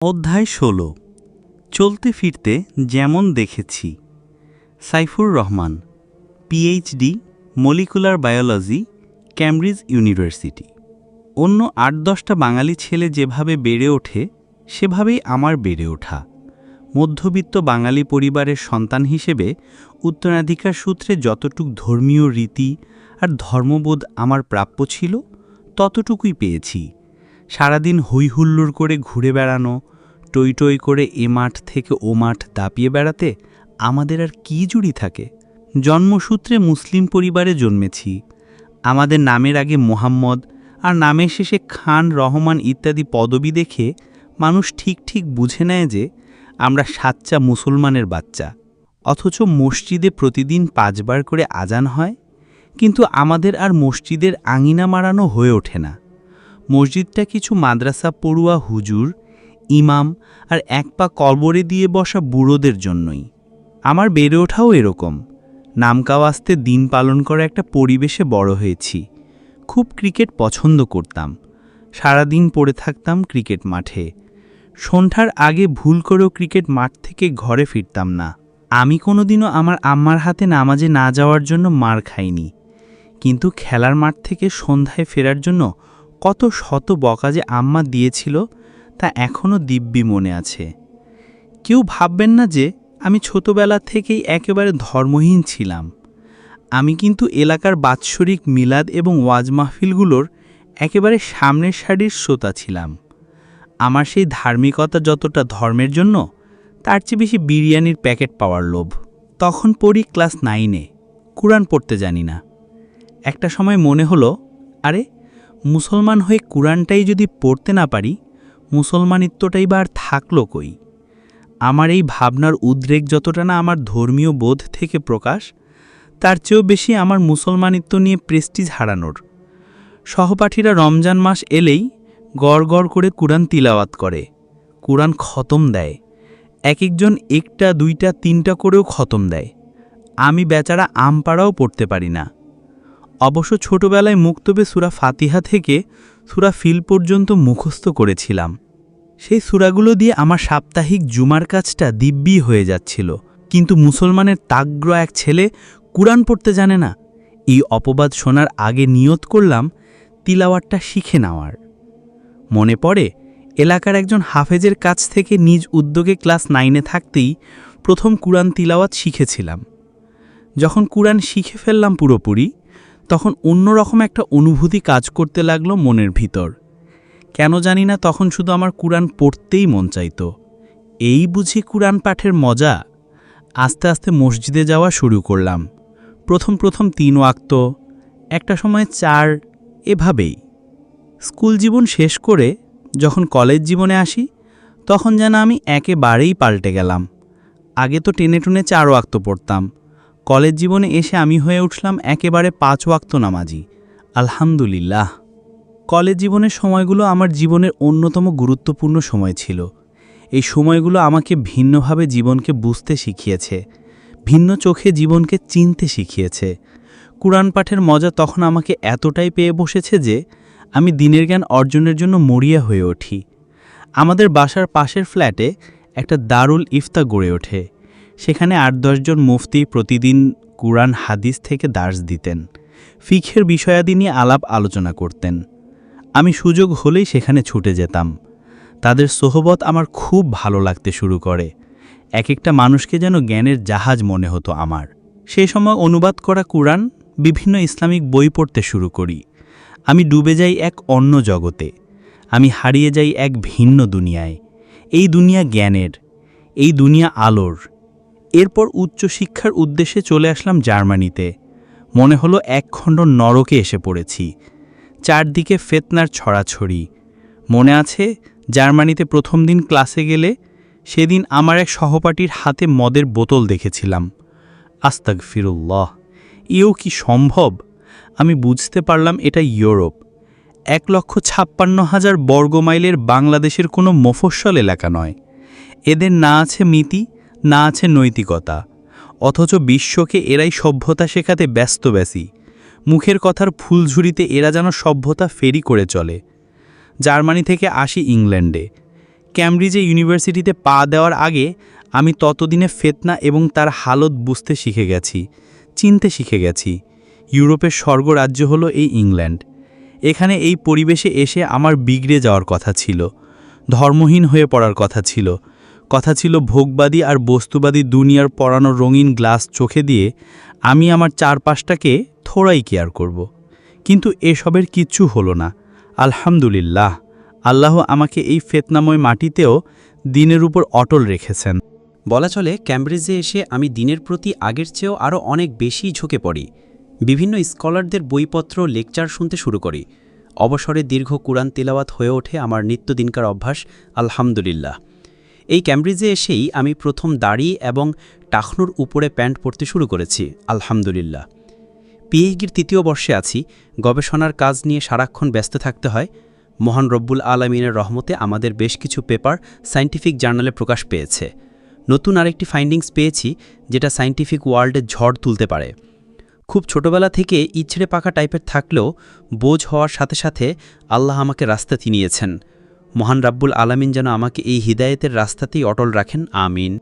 অধ্যায় ষোলো। চলতে ফিরতে যেমন দেখেছি। Saifur Rahman PhD molecular biology Cambridge University অন্য আট দশটা বাঙালি ছেলে যেভাবে বেড়ে ওঠে, সেভাবেই আমার বেড়ে ওঠা। মধ্যবিত্ত বাঙালি পরিবারের সন্তান হিসেবে উত্তরাধিকার সূত্রে যতটুক ধর্মীয় রীতি আর ধর্মবোধ আমার প্রাপ্য ছিল, ততটুকুই পেয়েছি। সারাদিন হৈহুল্লোড় করে ঘুরে বেড়ানো, টই টই করে এ মাঠ থেকে ও মাঠ দাপিয়ে বেড়াতে আমাদের আর কী জুড়ি থাকে? জন্মসূত্রে মুসলিম পরিবারে জন্মেছি। আমাদের নামের আগে মোহাম্মদ আর নামের শেষে খান, রহমান ইত্যাদি পদবি দেখে মানুষ ঠিক ঠিক বুঝে নেয় যে আমরা সাচ্চা মুসলমানের বাচ্চা। অথচ মসজিদে প্রতিদিন পাঁচবার করে আজান হয়, কিন্তু আমাদের আর মসজিদের আঙিনা মারানো হয়ে ওঠে না। মসজিদটা কিছু মাদ্রাসা পড়ুয়া হুজুর, ইমাম আর এক পা কলবরে দিয়ে বসা বুড়োদের জন্যই। আমার বেড়ে ওঠাও এরকম। নামকাও নামকাওয়াস্তে দিন পালন করা একটা পরিবেশে বড় হয়েছি। খুব ক্রিকেট পছন্দ করতাম। সারাদিন পড়ে থাকতাম ক্রিকেট মাঠে। সন্ধ্যার আগে ভুল করেও ক্রিকেট মাঠ থেকে ঘরে ফিরতাম না। আমি কোনোদিনও আমার আম্মার হাতে নামাজে না যাওয়ার জন্য মার খাইনি। কিন্তু খেলার মাঠ থেকে সন্ধ্যায় ফেরার জন্য কত শত বকা যে আম্মা দিয়েছিল তা এখনও দিব্যি মনে আছে। কেউ ভাববেন না যে আমি ছোটবেলা থেকেই একেবারে ধর্মহীন ছিলাম। আমি কিন্তু এলাকার বাৎসরিক মিলাদ এবং ওয়াজ মাহফিলগুলোর একেবারে সামনের সারির শ্রোতা ছিলাম। আমার সেই ধার্মিকতা যতটা ধর্মের জন্য, তার চেয়ে বেশি বিরিয়ানির প্যাকেট পাওয়ার লোভ। তখন পড়ি ক্লাস নাইনে, কুরআন পড়তে জানি না। একটা সময় মনে হলো, আরে মুসলমান হয়ে কুরআনটাই যদি পড়তে না পারি, মুসলমানিত্বটাই বা আর থাকল কই? আমার এই ভাবনার উদ্রেক যতটা না আমার ধর্মীয় বোধ থেকে প্রকাশ, তার চেয়েও বেশি আমার মুসলমানিত্ব নিয়ে প্রেস্টিজ হারানোর। সহপাঠীরা রমজান মাস এলেই গড় গড় করে কুরআন তিলাওয়াত করে। কুরআন খতম দেয়। এক একজন একটা, দুইটা, তিনটা করেও খতম দেয়। আমি বেচারা আমপাড়াও পড়তে পারি না। অবশ্য ছোটবেলায় মুক্তবে সুরা ফাতিহা থেকে সুরা ফিল পর্যন্ত মুখস্থ করেছিলাম। সেই সুরাগুলো দিয়ে আমার সাপ্তাহিক জুমার কাজটা দিব্যি হয়ে যাচ্ছিল। কিন্তু মুসলমানের তাগ্র এক ছেলে কুরআন পড়তে জানে না। এই অপবাদ শোনার আগে নিয়ত করলাম তিলাওয়ারটা শিখে নেওয়ার। মনে পড়ে, এলাকার একজন হাফেজের কাছ থেকে নিজ উদ্যোগে ক্লাস নাইনে থাকতেই প্রথম কুরআন তিলাওয়াত শিখেছিলাম। যখন কুরআন শিখে ফেললাম পুরোপুরি তখন অন্যরকম একটা অনুভূতি কাজ করতে লাগল মনের ভিতর। কেন জানি না তখন শুধু আমার কুরআন পড়তেই মন চাইত। এই বুঝি কুরআন পাঠের মজা? আস্তে আস্তে মসজিদে যাওয়া শুরু করলাম। প্রথম প্রথম তিন ওয়াক্ত, একটা সময় চার, এভাবেই। স্কুল জীবন শেষ করে যখন কলেজ জীবনে আসি, তখন যেন আমি একেবারেই পাল্টে গেলাম। আগে তো টেনে টুনে চার ওয়াক্ত পড়তাম। কলেজ জীবনে এসে আমি হয়ে উঠলাম একেবারে পাঁচ ওয়াক্ত নামাজি। আলহামদুলিল্লাহ। কলেজ জীবনের সময়গুলো আমার জীবনের অন্যতম গুরুত্বপূর্ণ সময় ছিল। এই সময়গুলো আমাকে ভিন্নভাবে জীবনকে বুঝতে শিখিয়েছে, ভিন্ন চোখে জীবনকে চিনতে শিখিয়েছে। কুরআন পাঠের মজা তখন আমাকে এতটাই পেয়ে বসেছে যে, আমি দিনের জ্ঞান অর্জনের জন্য মরিয়া হয়ে উঠি। আমাদের বাসার পাশের ফ্ল্যাটে একটা দারুল ইফতা গড়ে ওঠে। সেখানে আট দশজন মুফতি প্রতিদিন কুরআন, হাদিস থেকে দার্স দিতেন। ফিখের বিষয়াদি নিয়ে আলাপ আলোচনা করতেন। আমি সুযোগ হলেই সেখানে ছুটে যেতাম। তাদের সোহবত আমার খুব ভালো লাগতে শুরু করে। এক একটা মানুষকে যেন জ্ঞানের জাহাজ মনে হতো আমার। সেই সময় অনুবাদ করা কুরআন, বিভিন্ন ইসলামিক বই পড়তে শুরু করি। আমি ডুবে যাই এক অন্য জগতে। আমি হারিয়ে যাই এক ভিন্ন দুনিয়ায়। এই দুনিয়া জ্ঞানের, এই দুনিয়া আলোর এরপর উচ্চশিক্ষার উদ্দেশ্যে চলে আসলাম জার্মানিতে। মনে হলো এক খণ্ড নরকে এসে পড়েছি। চারদিকে ফেতনার ছড়াছড়ি। মনে আছে, জার্মানিতে প্রথম দিন ক্লাসে গেলে সেদিন আমার এক সহপাঠীর হাতে মদের বোতল দেখেছিলাম। আস্তাক ফিরুল্লাহ এও কি সম্ভব? আমি বুঝতে পারলাম এটা ইউরোপ। এক লক্ষ ছাপ্পান্ন হাজার বর্গমাইলের বাংলাদেশের কোনো মফস্বল এলাকা নয়। এদের না আছে মিতি না আছে নৈতিকতা, অথচ বিশ্বকে এরাই সভ্যতা শেখাতে ব্যস্ত ব্যস্তব্যাসী মুখের কথার ফুলঝুরিতে এরা যেন সভ্যতা ফেরি করে চলে। জার্মানি থেকে আসি ইংল্যান্ডে। ক্যামব্রিজে ইউনিভার্সিটিতে পা দেওয়ার আগে আমি ততদিনে ফেতনা এবং তার হালত বুঝতে শিখে গেছি, চিনতে শিখে গেছি। ইউরোপের স্বর্গরাজ্য হলো এই ইংল্যান্ড। এখানে এই পরিবেশে এসে আমার বিগড়ে যাওয়ার কথা ছিল, ধর্মহীন হয়ে পড়ার কথা ছিল কথা ছিল ভোগবাদী আর বস্তুবাদী দুনিয়ার পরানো রঙিন গ্লাস চোখে দিয়ে আমি আমার চারপাশটাকে থোড়াই কেয়ার করব। কিন্তু এসবের কিচ্ছু হলো না। আলহামদুলিল্লাহ, আল্লাহ আমাকে এই ফেতনাময় মাটিতেও দিনের উপর অটল রেখেছেন। বলা চলে, ক্যামব্রিজে এসে আমি দিনের প্রতি আগের চেয়েও আরও অনেক বেশি ঝুঁকে পড়ি। বিভিন্ন স্কলারদের বইপত্র, লেকচার শুনতে শুরু করি। অবসরে দীর্ঘ কুরআন তেলাওয়াত হয়ে ওঠে আমার নিত্যদিনকার অভ্যাস, আলহামদুলিল্লাহ। এই ক্যামব্রিজে এসেই আমি প্রথম দাড়ি এবং টাকনুর উপরে প্যান্ট পরতে শুরু করেছি, আলহামদুলিল্লাহ। পিএইচডির তৃতীয় বর্ষে আছি, গবেষণার কাজ নিয়ে সারাক্ষণ ব্যস্ত থাকতে হয়। মহান রব্বুল আলমিনের রহমতে আমাদের বেশ কিছু পেপার সায়েন্টিফিক জার্নালে প্রকাশ পেয়েছে। নতুন আরেকটি ফাইন্ডিংস পেয়েছি, যেটা সায়েন্টিফিক ওয়ার্ল্ডে ঝড় তুলতে পারে। খুব ছোটবেলা থেকে ইচ্ছেড়ে পাকা টাইপের থাকলেও বোঝ হওয়ার সাথে সাথে আল্লাহ আমাকে রাস্তা চিনিয়েছেন মহান রাব্বুল আলামিন যেন আমাকে এই হৃদায়তের রাস্তাতেই অটল রাখেন আমিন।